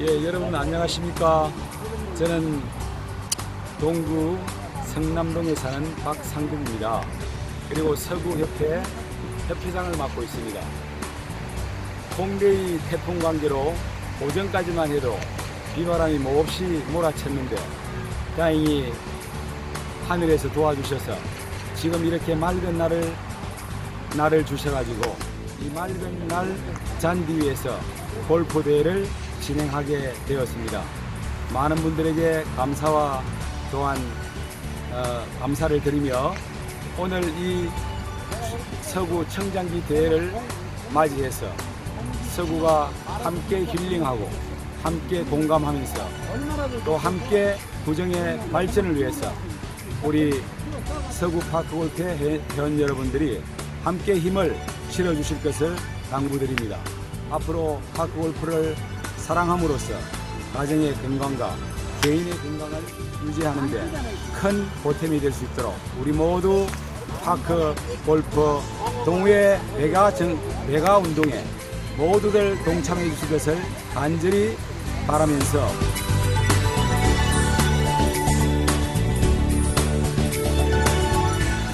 예, 여러분 안녕하십니까? 저는 동구 성남동에 사는 박상국입니다. 그리고 서구협회 협회장을 맡고 있습니다. 홍대의 태풍 관계로 오전까지만 해도 비바람이 몹시 몰아쳤는데 다행히 하늘에서 도와주셔서 지금 이렇게 맑은 날을 날을 주셔가지고 이 맑은 날 잔디 위에서 골프 대회를 진행하게 되었습니다. 많은 분들에게 감사와 또한 어, 감사를 드리며 오늘 이 서구 청장기 대회를 맞이해서 서구가 함께 힐링하고 함께 공감하면서 또 함께 구정의 발전을 위해서 우리 서구 파크 골프 회원 여러분들이 함께 힘을 실어 주실 것을 당부드립니다. 앞으로 파크 골프를 사랑함으로써 가정의 건강과 개인의 건강을 유지하는 데 큰 보탬이 될 수 있도록 우리 모두 파크 골프 동호회 배가 정, 배가 운동에 모두들 동참해 주실 것을 간절히 바라면서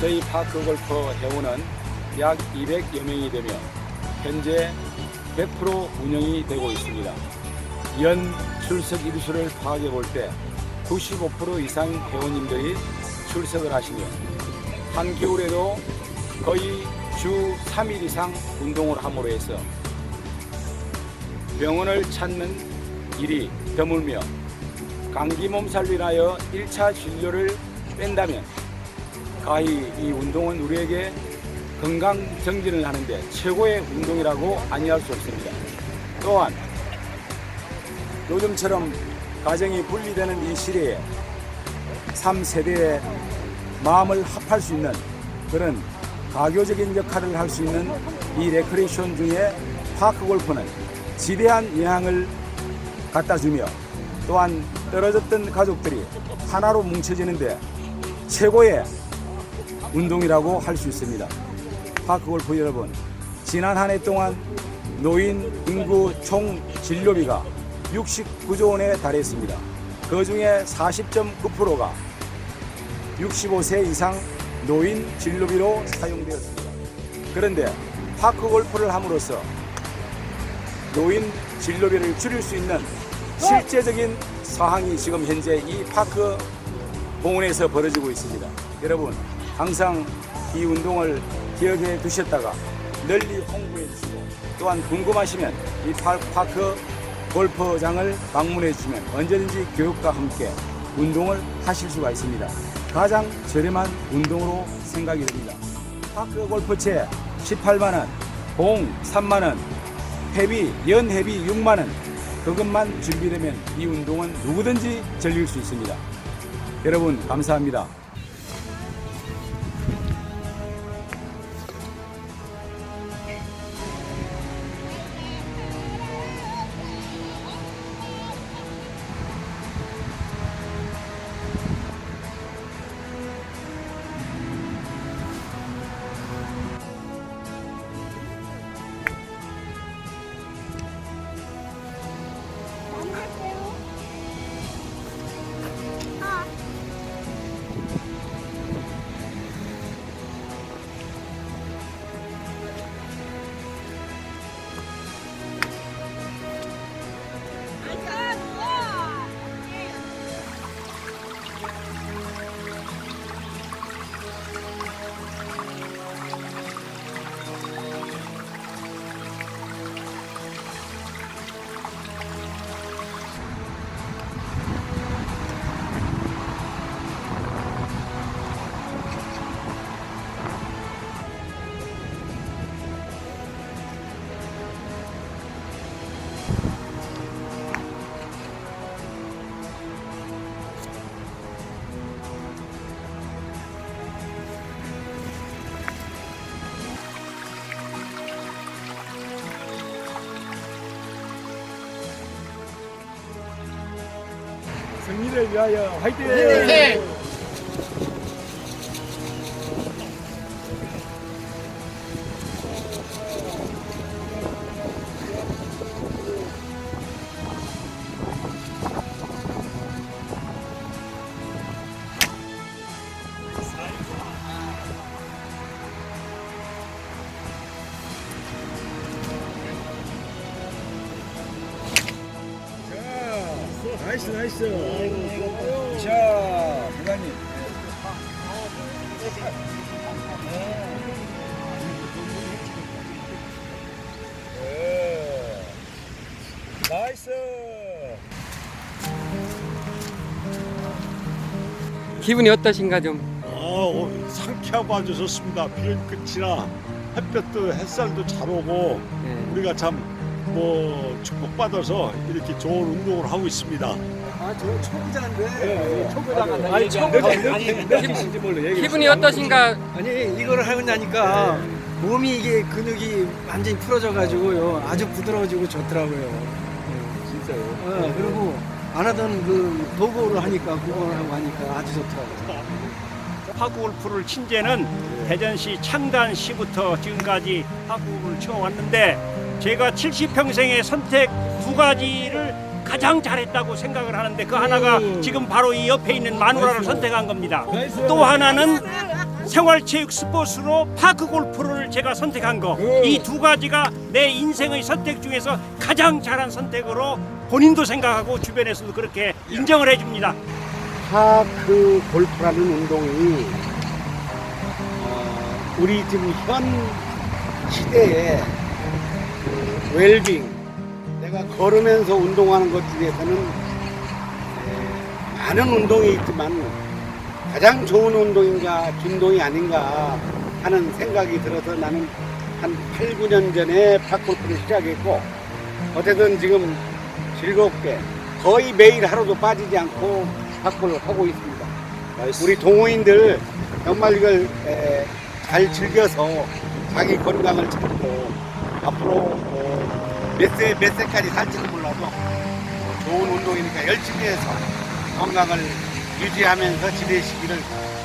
저희 파크 골프 회원은 약 200여 명이 되며 현재 100% 운영이 되고 있습니다. 연 출석 일수를 파악해 볼 때 95% 이상 회원님들이 출석을 하시며 한겨울에도 거의 주 3일 이상 운동을 함으로 해서 병원을 찾는 일이 드물며 감기 몸살로 인하여 1차 진료를 뺀다면 가히 이 운동은 우리에게 건강 정진을 하는데 최고의 운동이라고 아니할 수 없습니다. 또한 요즘처럼 가정이 분리되는 이 시대에 3세대의 마음을 합할 수 있는 그런 가교적인 역할을 할 수 있는 이 레크레이션 중에 파크 골프는 지대한 영향을 갖다 주며 또한 떨어졌던 가족들이 하나로 뭉쳐지는데 최고의 운동이라고 할 수 있습니다. 파크 골프 여러분, 지난 한 해 동안 노인 인구 총 진료비가 69조 원에 달했습니다. 그 중에 40.9%가 65세 이상 노인 진료비로 사용되었습니다. 그런데 파크 골프를 함으로써 노인 진료비를 줄일 수 있는 실제적인 사항이 지금 현재 이 파크 공원에서 벌어지고 있습니다. 여러분, 항상 이 운동을 기억해 두셨다가 널리 홍보해 주시고 또한 궁금하시면 이 파- 파크 골프장을 방문해 주시면 언제든지 교육과 함께 운동을 하실 수가 있습니다. 가장 저렴한 운동으로 생각이 됩니다. 파크 골프채 18만원, 공 3만원, 회비, 연회비 6만원. 그것만 준비되면 이 운동은 누구든지 즐길 수 있습니다. 여러분, 감사합니다. 승리를 위하여 화 나이스 나이스. 자, 부장님. 네. 나이스. 기분이 어떠신가 좀? 아, 오, 상쾌하고 아주 좋습니다. 비는 끝이라 햇볕도 햇살도 잘 오고 네. 우리가 참 뭐 축복받아서 이렇게 좋은 운동을 하고 있습니다. 아 저 초보자인데. 초보자가 아니, 초보자. 아니, 몇인지 몰라. 얘기. 기분이 어떠신가? 아니 이거를 하고 나니까 몸이 이게 근육이 완전히 풀어져가지고요 아주 부드러워지고 좋더라고요. 진짜요. 어, 그리고 안 하던 그 도구를 하니까 그걸 하고 하니까 아주 좋더라고요. 파크골프를 친 지는 대전시 창단시부터 지금까지 파크골프를 치워왔는데 제가 70평생의 선택 두 가지를 가장 잘했다고 생각을 하는데 그 하나가 지금 바로 이 옆에 있는 마누라를 선택한 겁니다. 또 하나는 생활체육 스포츠로 파크 골프를 제가 선택한 거. 이 두 가지가 내 인생의 선택 중에서 가장 잘한 선택으로 본인도 생각하고 주변에서도 그렇게 인정을 해줍니다. 파크 골프라는 운동이 어, 우리 지금 현 시대에 그 웰빙 내가 걸으면서 운동하는 것 중에서는 에, 많은 운동이 있지만 가장 좋은 운동인가 준동이 아닌가 하는 생각이 들어서 나는 한 8, 9년 전에 파크골프를 시작했고 어쨌든 지금 즐겁게 거의 매일 하루도 빠지지 않고 파크를 하고 있습니다. 우리 동호인들 정말 이걸 에, 잘 즐겨서 자기 건강을 찾고 앞으로 어, 몇 세, 몇 세까지 살지는 몰라도 어, 좋은 운동이니까 열심히 해서 건강을 유지하면서 지내시기를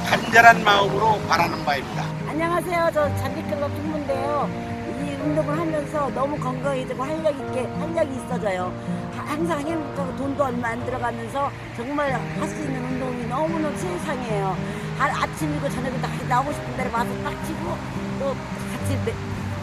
간절한 마음으로 바라는 바입니다. 안녕하세요. 저 잔디클럽 총무인데요. 이 운동을 하면서 너무 건강해지고 활력 있게 활력이 있어져요. 하- 항상 행복하고 돈도 얼마 안 들어가면서 정말 할 수 있는 운동이 너무너무 세상이에요. 아, 아침이고 저녁에 나, 나오고 싶은 대로 와서 딱 치고 또 같이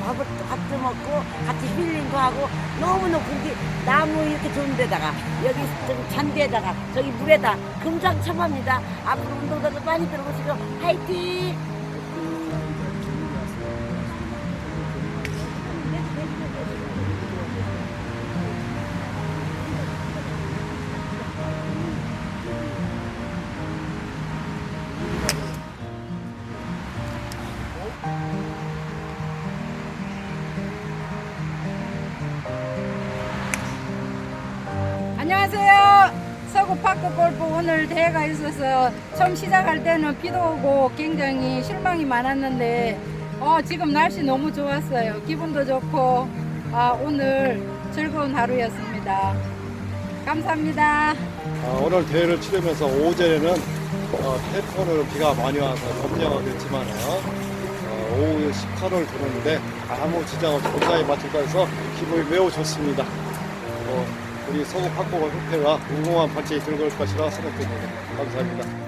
또 밥도 먹고 같이 힐링도 하고 너무너무 공기 나무 이렇게 좋은 데다가 여기 저기 잔디에다가 저기 물에다 금상첨화입니다. 앞으로 운동도 많이 들어보시고 화이팅! 서구 파크 골프 오늘 대회가 있어서 처음 시작할 때는 비도 오고 굉장히 실망이 많았는데 어, 지금 날씨 너무 좋았어요. 기분도 좋고 아, 오늘 즐거운 하루였습니다. 감사합니다. 아, 오늘 대회를 치르면서 오전에는 어, 태풍으로 비가 많이 와서 검정가 됐지만은 어, 오후 18호를 들었는데 아무 지장 없이 무사히 마칠까 해서 기분이 매우 좋습니다. 어, 우리 서구 팍고가 협회가 무궁한 발전이 들어갈 것이라 생각됩니다. 감사합니다.